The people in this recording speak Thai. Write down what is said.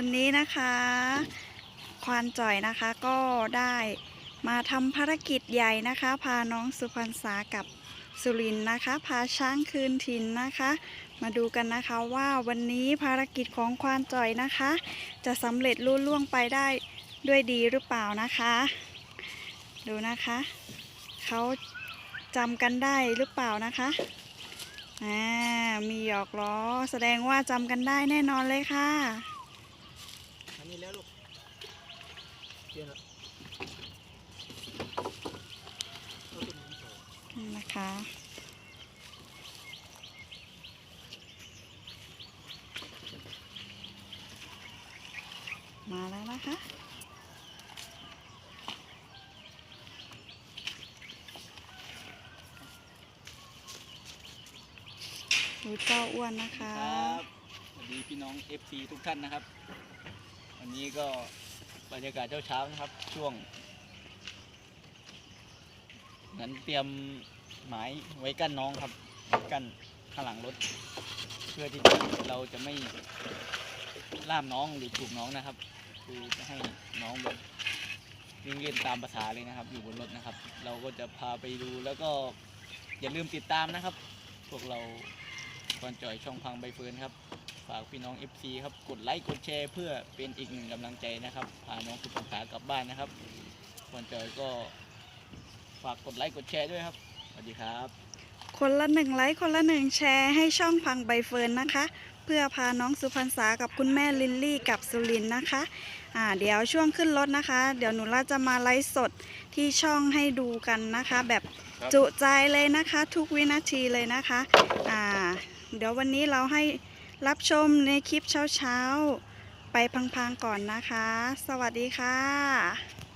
วันนี้นะคะ ควานจ่อยนะคะก็ได้มาทำภารกิจใหญ่นะคะ พาน้องสุพรรณษากับสุรินนะคะ พาช้างคืนถิ่นนะคะ มาดูกันนะคะว่าวันนี้ภารกิจของควานจ่อยนะคะ จะสำเร็จลุล่วงไปได้ด้วยดีหรือเปล่านะคะ ดูนะคะเขาจำกันได้หรือเปล่านะคะอ่ามีหยอกล้อแสดงว่าจำกันได้แน่นอนเลยค่ะ แล้วลูกเกี่ยวแล้วเอาต้นนี้ต่อนี่นะคะมาแล้วนะคะ ดูเจ้าอ้วนนะคะครับสวัสดีพี่น้อง FC ทุกท่านนะครับวั นนี้ก็บรรยากาศเช้าๆนะครับ ช่วง นั้นเตรียมหมายไว้กั้นน้องครับ กั้นข้างหลังรถ เพื่อที่เราจะไม่ล่ามน้องหรือถูกน้องนะครับ คือจะให้น้องแบบวิ่งเล่นตามภาษาเลยนะครับ อยู่บนรถนะครับ เราก็จะพาไปดูแล้วก็อย่าลืมติดตามนะครับ พวกเราก่อนจ่อยช่องพังใบเฟิร์นครับ ฝากพี่น้อง FC ครับกดไลค์กดแชร์ เพื่อเป็นอีกหนึ่งกำลังใจนะครับพาน้องสุพรรณษากลับบ้านนะครับก่อนจ่อก็ฝากกดไลค์กดแชร์ด้วยครับสวัสดีครับ คนละหนึ่งไลค์คนละหนึ่งแชร์ให้ช่องพังใบเฟิร์นนะคะ เพื่อพาน้องสุพรรณษากับคุณแม่ลินลี่กับสุรินทร์นะคะอ่าเดี๋ยวช่วงขึ้นรถนะคะ เดี๋ยวหนูล่าจะมาไลฟ์สดที่ช่องให้ดูกันนะคะ แบบบจุใจเลยนะคะ ทุกวินาทีเลยนะคะอ่าเดี๋ยววันนี้เราให้ รับชมในคลิปเช้าๆ ไปพังๆก่อนนะคะ สวัสดีค่ะ